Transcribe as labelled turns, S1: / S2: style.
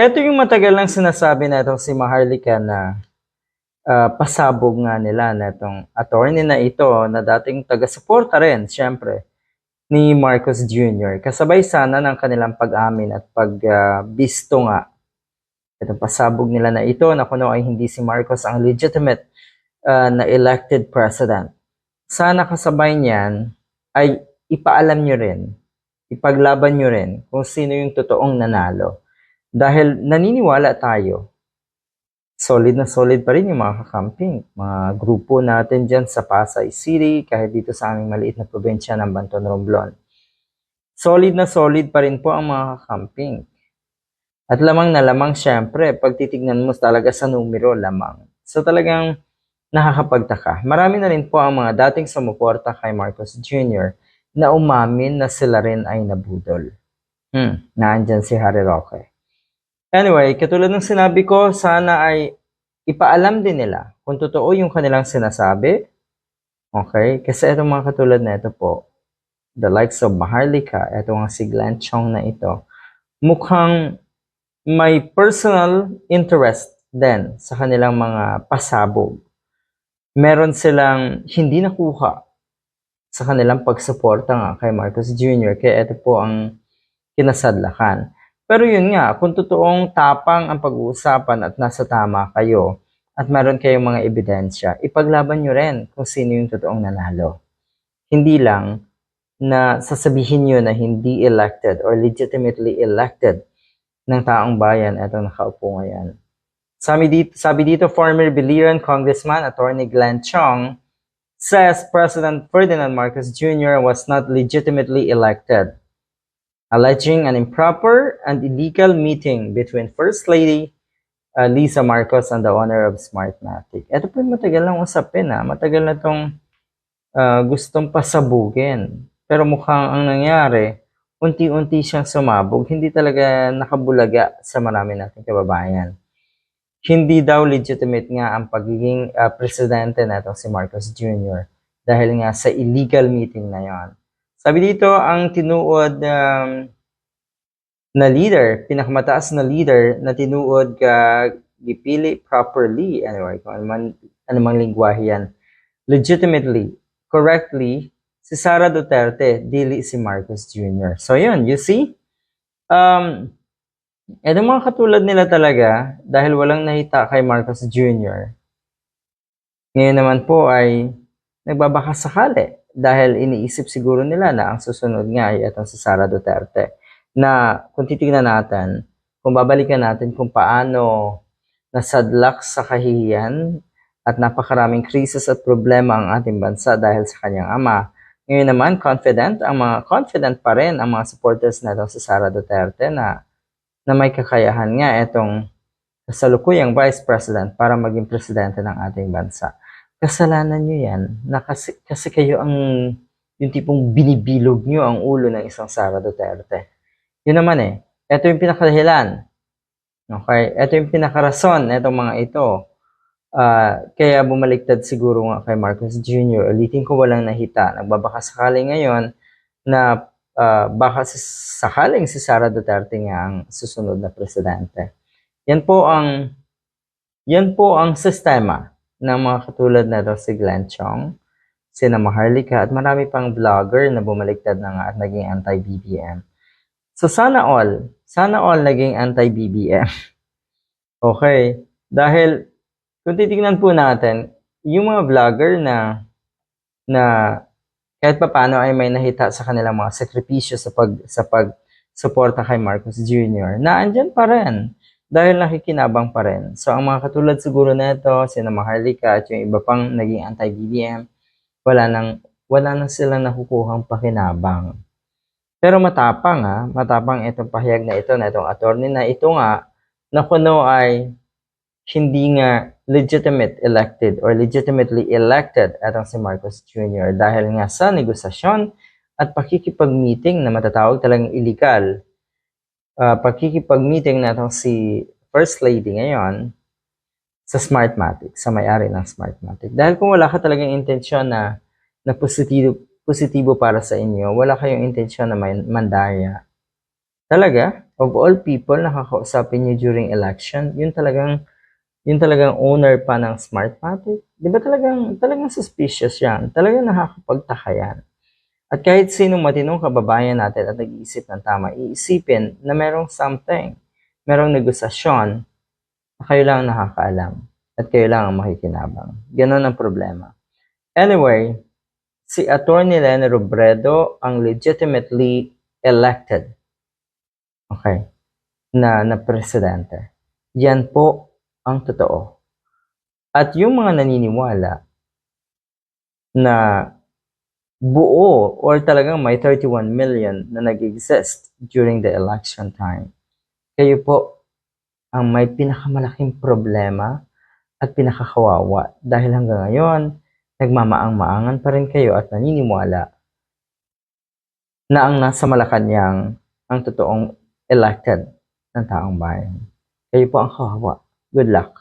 S1: Ito yung matagal lang sinasabi na itong si Maharlika na ah, pasabog nga nila na itong attorney na ito na dating taga-suporta rin, syempre, ni Marcos Jr. Kasabay sana ng kanilang pag-amin at pag-bisto nga. Itong pasabog nila na ito na kuno ay hindi si Marcos ang legitimate ah, na elected president. Sana kasabay niyan ay ipaalam nyo rin, ipaglaban nyo rin kung sino yung totoong nanalo. Dahil naniniwala tayo, solid na solid pa rin yung mga kakamping, mga grupo natin dyan sa Pasay City, kahit dito sa aming maliit na probinsya ng Banton Romblon. Solid na solid pa rin po ang mga kakamping. At lamang na lamang syempre, pag titignan mo talaga sa numero lamang. So talagang nakakapagtaka. Marami na rin po ang mga dating sumuporta kay Marcos Jr. na umamin na sila rin ay nabudol. Hmm, naandyan si Harry Roque. Anyway, katulad ng sinabi ko, sana ay ipaalam din nila kung totoo yung kanilang sinasabi. Okay? Kasi itong mga katulad na ito po, the likes of Maharlika, ito nga si Glenn Chong na ito, mukhang may personal interest din sa kanilang mga pasabog. Meron silang hindi nakuha sa kanilang pagsuporta nga kay Marcos Jr. Kaya ito po ang kinasadlakan. Pero yun nga, kung totoong tapang ang pag-uusapan at nasa tama kayo at meron kayong mga ebidensya, ipaglaban nyo rin kung sino yung totoong nanalo. Hindi lang na sasabihin nyo na hindi elected or legitimately elected ng taong bayan itong nakaupo ngayon. Sabi dito, sabi dito former Biliran Congressman Attorney Glenn Chong says President Ferdinand Marcos Jr. was not legitimately elected alleging an improper and illegal meeting between First Lady uh, Lisa Marcos and the owner of Smartmatic. Ito po matagal lang usapin ha. Matagal na itong uh, gustong pasabugin. Pero mukhang ang nangyari, unti-unti siyang sumabog. Hindi talaga nakabulaga sa marami nating kababayan. Hindi daw legitimate nga ang pagiging uh, presidente na si Marcos Jr. dahil nga sa illegal meeting na yon. Sabi dito, ang tinuod um, na leader, pinakamataas na leader na tinuod ka gipili properly, anyway, kung anumang, anumang lingwahe yan, legitimately, correctly, si Sara Duterte, dili si Marcos Jr. So yun, you see? Um, etong mga katulad nila talaga, dahil walang nahita kay Marcos Jr., ngayon naman po ay nagbabaka sakali dahil iniisip siguro nila na ang susunod nga ay itong si Sara Duterte. Na kung titignan natin, kung babalikan natin kung paano nasadlak sa kahihiyan at napakaraming krisis at problema ang ating bansa dahil sa kanyang ama. Ngayon naman, confident, ang mga confident pa rin ang mga supporters na si Sara Duterte na, na may kakayahan nga itong kasalukuyang vice president para maging presidente ng ating bansa kasalanan nyo yan na kasi, kasi kayo ang yung tipong binibilog nyo ang ulo ng isang Sara Duterte. Yun naman eh. Ito yung pinakadahilan. Okay? Ito yung pinakarason na itong mga ito. Uh, kaya bumaliktad siguro nga kay Marcos Jr. Ulitin ko walang nahita. Nagbabaka sakali ngayon na uh, baka sakaling si Sara Duterte nga ang susunod na presidente. Yan po ang yan po ang sistema ng mga katulad na si Glenn Chong, sina Maharlika at marami pang vlogger na bumaliktad na nga at naging anti-BBM. So sana all, sana all naging anti-BBM. okay, dahil kung titignan po natin, yung mga vlogger na na kahit pa paano ay may nahita sa kanilang mga sakripisyo sa pag sa pag suporta kay Marcos Jr. na andyan pa rin dahil nakikinabang pa rin. So, ang mga katulad siguro na ito, sina Maharlika at yung iba pang naging anti-BBM, wala nang, wala nang sila nakukuhang pakinabang. Pero matapang ha, matapang itong pahayag na ito, na itong attorney na ito nga, na kuno ay hindi nga legitimate elected or legitimately elected atong si Marcos Jr. dahil nga sa negosasyon at pakikipag-meeting na matatawag talagang illegal uh, pagkikipag-meeting na itong si First Lady ngayon sa Smartmatic, sa may-ari ng Smartmatic. Dahil kung wala ka talagang intensyon na, na positibo, positibo para sa inyo, wala kayong intensyon na may mandaya. Talaga? of all people na kakausapin niyo during election, yun talagang yun talagang owner pa ng Smartmatic. Di ba talagang, talagang suspicious yan? Talagang nakakapagtaka yan. At kahit sino matinong kababayan natin at nag-iisip ng tama, iisipin na merong something, merong negosasyon na kayo lang ang nakakaalam at kayo lang ang makikinabang. Ganon ang problema. Anyway, si Attorney Lene Robredo ang legitimately elected. Okay. Na, na presidente. Yan po ang totoo. At yung mga naniniwala na buo or talagang may 31 million na nag-exist during the election time, kayo po ang may pinakamalaking problema at pinakakawawa dahil hanggang ngayon, nagmamaang-maangan pa rin kayo at naniniwala na ang nasa Malacanang ang totoong elected ng taong bayan. Kayo po ang kawawa. Good luck.